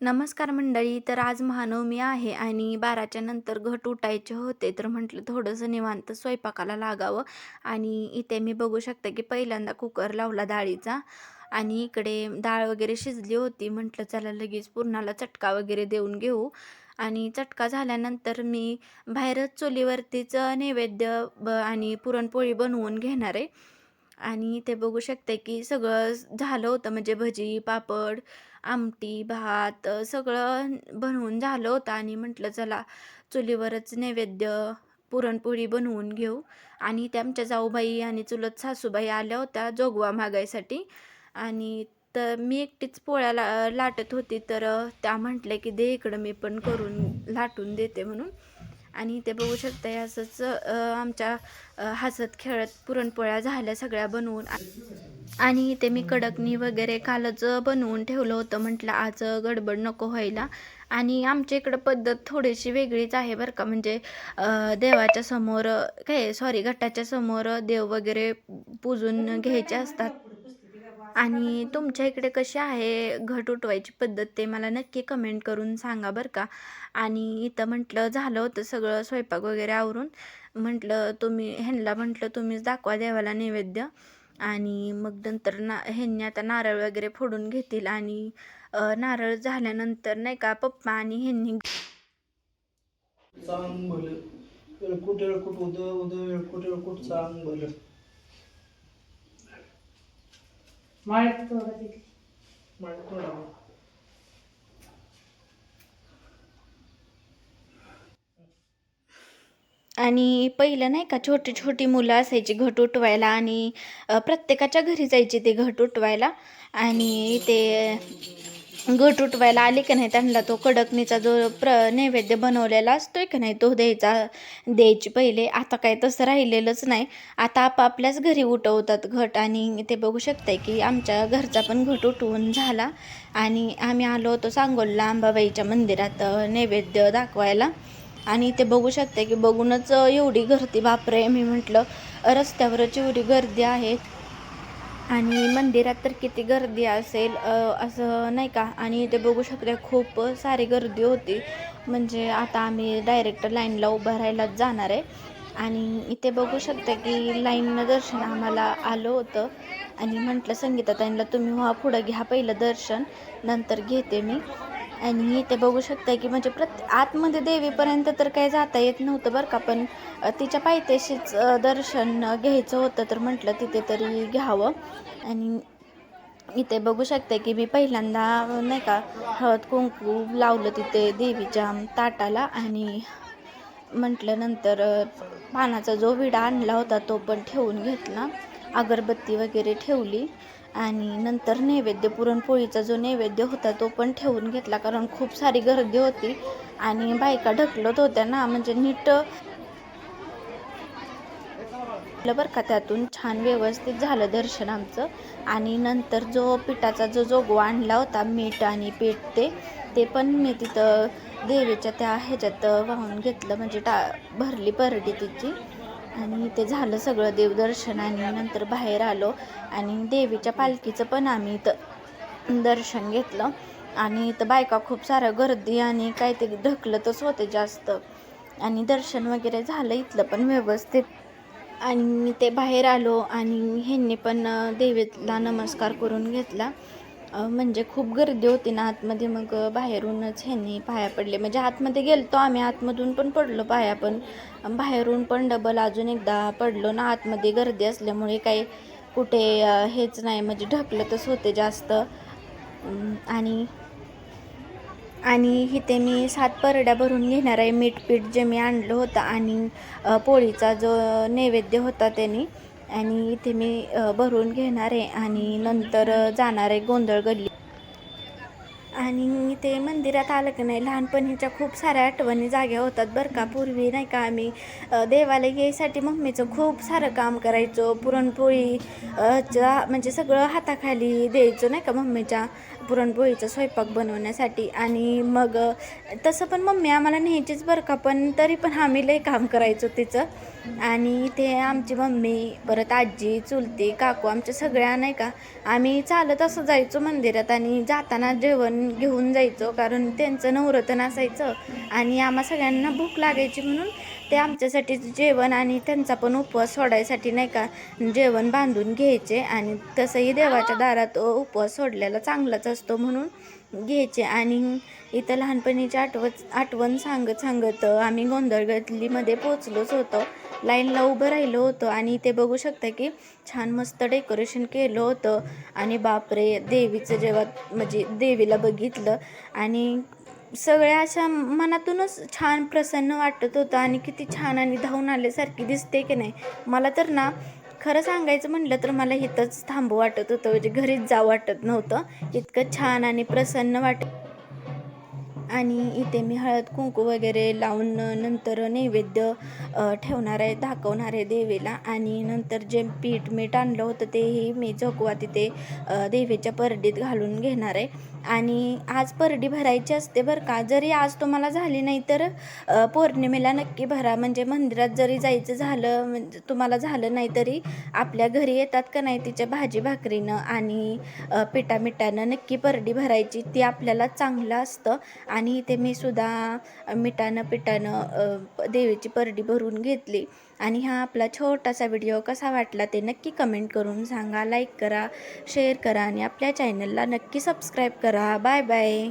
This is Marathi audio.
नमस्कार मंडळी तर आज महानवमी आहे आणि बाराच्या नंतर घट उठायचे होते तर म्हटलं थोडंसं निवांत स्वयंपाकाला लागावं. आणि इथे मी बघू शकते की पहिल्यांदा कुकर लावला डाळीचा आणि इकडे डाळ वगैरे शिजली होती. म्हटलं चला लगेच पुरणाला चटका वगैरे देऊन घेऊ. आणि चटका झाल्यानंतर मी बाहेरच चुलीवरतीच नैवेद्य ब आणि पुरणपोळी बनवून घेणार आहे. आणि ते बघू शकते की सगळं झालं होतं म्हणजे भजी पापड आमटी भात सगळं बनवून झालं होतं आणि म्हटलं चला चुलीवरच नैवेद्य पुरणपोळी बनवून घेऊ. आणि त्या आमच्या जाऊबाई आणि चुलत सासूबाई आल्या होत्या जोगवा मागायसाठी. आणि तर मी एकटीच पोळ्या ला लाटत होती तर त्या म्हटल्या की दे इकडं मी पण करून लाटून देते म्हणून. आणि ते बघू शकता असंच आमच्या हसत खेळत पुरणपोळ्या झाल्या सगळ्या बनवून. आणि ते मी कडकणी वगैरे कालच बनवून ठेवलं होतं. म्हटलं आज गडबड नको व्हायला. आणि आमच्या इकडं पद्धत थोडीशी वेगळीच आहे बरं का. म्हणजे देवाच्या समोर काय सॉरी घटाच्या समोर देव वगैरे पूजून घ्यायचे असतात. आणि तुमच्या इकडे कशी आहे घट उठवायची पद्धत ते मला नक्की कमेंट करून सांगा बरं का. आणि इथं म्हटलं झालं होतं सगळं स्वयंपाक वगैरे आवरून. म्हटलं तुम्ही ह्यांना म्हटलं तुम्हीच दाखवा देवाला नैवेद्य. आणि मग नंतर ना ह्यांनी आता नारळ वगैरे फोडून घेतील आणि नारळ झाल्यानंतर नाही का पप्पा आणि ह्यांनी चांग भलं येळकुट येळकुट उद उद येळकुट येळकुट चांग भलं माळ्यात तोडा तिथे मला थोडा आणि पहिलं नाही का छोटी छोटी मुलं असायची घट उठवायला आणि प्रत्येकाच्या घरी जायची ते घट उठवायला. आणि ते घट उठवायला आले की नाही त्यांना तो कडकणीचा जो प्र नैवेद्य बनवलेला असतोय की नाही तो द्यायचा द्यायची पहिले. आता काय तसं राहिलेलंच नाही. आता आपापल्याच घरी उठवतात घट आणि ते बघू शकताय की आमच्या घरचा पण घट उठवून झाला. आणि आम्ही आलो होतो सांगोलला अंबाबाईच्या मंदिरात नैवेद्य दाखवायला. आणि ते बघू शकते की बघूनच एवढी गर्दी बापरे मी म्हटलं रस्त्यावरच एवढी गर्दी आहे. आणि मंदिरात तर किती गर्दी असेल असं नाही का? आणि ते बघू शकते खूप सारी गर्दी होती. म्हणजे आता आम्ही डायरेक्ट लाईनला उभं राहायलाच जाणार आहे. आणि इथे बघू शकता की लाईननं दर्शन आम्हाला आलं होतं. आणि म्हटलं संगीताताईंना तुम्ही व्हा पुढं घ्या पहिलं दर्शन नंतर घेते मी. आणि इथे बघू शकता की म्हणजे प्रत आतमध्ये देवीपर्यंत तर काही जाता येत नव्हतं बरं का पण तिच्या पायथ्याशीच दर्शन घ्यायचं होतं तर म्हटलं तिथे तरी घ्यावं. आणि इथे बघू शकते की मी पहिल्यांदा नाही का हळद कुंकू लावलं तिथे देवीच्या ताटाला आणि म्हटलं नंतर पानाचा जो विडा आणला होता तो पण ठेवून घेतला. अगरबत्ती वगैरे ठेवली. आणि नंतर नैवेद्य पुरणपोळीचा जो नैवेद्य होता तो पण ठेवून घेतला कारण खूप सारी गर्दी होती आणि बायका ढकलत होत्या ना म्हणजे नीट आपलं बरं का त्यातून छान व्यवस्थित झालं दर्शन आमचं. आणि नंतर जो पिठाचा जो जोगो आणला होता मीठ आणि पीठ ते ते पण मी तिथं देवीच्या त्या ह्याच्यात वाहून घेतलं म्हणजे टा भरली परडी तिची. आणि ते झालं सगळं देवदर्शन आणि नंतर बाहेर आलो आणि देवीच्या पालखीचं पण आम्ही इथं दर्शन घेतलं. आणि इथं बायका खूप साऱ्या गर्दी आणि काय ते ढकलतच होते जास्त. आणि दर्शन वगैरे झालं इथलं पण व्यवस्थित. आणि ते बाहेर आलो आणि ह्यांनी पण देवीला नमस्कार करून घेतला. म्हणजे खूप गर्दी होती ना आतमध्ये मग बाहेरूनच ह्यांनी पाया पडले. म्हणजे आतमध्ये गेलतो आम्ही आतमधून पण पडलो पाया पण बाहेरून पण डबल अजून एकदा पडलो ना आतमध्ये गर्दी असल्यामुळे काही कुठे हेच नाही म्हणजे ढकलतच होते जास्त. आणि आणि इथे मी सात परड्या भरून घेणार आहे. मीठ पीठ जे मी आणलं होतं आणि पोळीचा जो नैवेद्य होता त्यांनी आणि इथे मी भरून घेणार आहे आणि नंतर जाणार आहे गोंधळ गल्ली. आणि ते मंदिरात आलं की नाही लहानपणीच्या खूप साऱ्या आठवणी जाग्या होतात बरं का. पूर्वी नाही का आम्ही देवाला यायसाठी मम्मीचं खूप सारं काम करायचो. पुरणपोळी म्हणजे सगळं हाताखाली द्यायचो नाही का मम्मीच्या. पुरणपोळीचा स्वयंपाक बनवण्यासाठी. आणि मग तसं पण मम्मी आम्हाला न्यायचीच बरं का पण तरी पण आम्ही लई काम करायचो तिचं. आणि ते आमची मम्मी परत आजी चुलती काकू आमच्या सगळ्या नाही का आम्ही चालत असं जायचो मंदिरात आणि जाताना जेवण घेऊन जायचो कारण त्यांचं नवरतन असायचं आणि आम्हा सगळ्यांना भूक लागायची म्हणून ते आमच्यासाठी जेवण आणि त्यांचा पण उपवास सोडायसाठी नाही का जेवण बांधून घ्यायचे. आणि तसंही देवाच्या दारात उपवास सोडलेला चांगलाच असतो. म्हणून घ्यायचे. आणि इथं लहानपणीची आठवत आठवण सांगत सांगत आम्ही गोंधळ गल्लीमध्ये पोचलोच होतो. लाईनला उभं राहिलो होतो आणि इथे बघू शकता की छान मस्त डेकोरेशन केलं होतं. आणि बापरे देवीचं जेव्हा म्हणजे देवीला बघितलं आणि सगळ्या अशा मनातूनच छान प्रसन्न वाटत होतं. आणि किती छान आणि धावून आल्यासारखी दिसते की नाही. मला तर ना खरं सांगायचं म्हटलं तर मला इथंच थांबू वाटत होतं. म्हणजे घरीच जावं वाटत नव्हतं. इतकं छान आणि प्रसन्न वाटत आणि इथे मी हळद कुंकू वगैरे लावून नंतर नैवेद्य ठेवणार आहे दाखवणार आहे देवीला. आणि नंतर जे पीठ मीठ आणलं होतं तेही मी जोगवा तिथे देवीच्या परडीत घालून घेणार आहे. आणि आज परडी भरायची असते बरं का? जरी आज तुम्हाला झाली नाही तर पौर्णिमेला नक्की भरा. म्हणजे मंदिरात जरी जायचं झालं म्हणजे तुम्हाला झालं नाही तरी आपल्या घरी येतात का नाही तिच्या भाजी भाकरीनं आणि पिठामिठानं नक्की परडी भरायची. ती आपल्याला चांगलं असतं. आणि इथे मी सुद्धा मिठानं पिठानं देवीची परडी भरून घेतली. आणि हा आपला छोटासा व्हिडिओ कसा वाटला ते नक्की कमेंट करून सांगा लाईक करा शेअर करा आणि आपल्या चॅनलला नक्की सबस्क्राईब करा. Bye bye.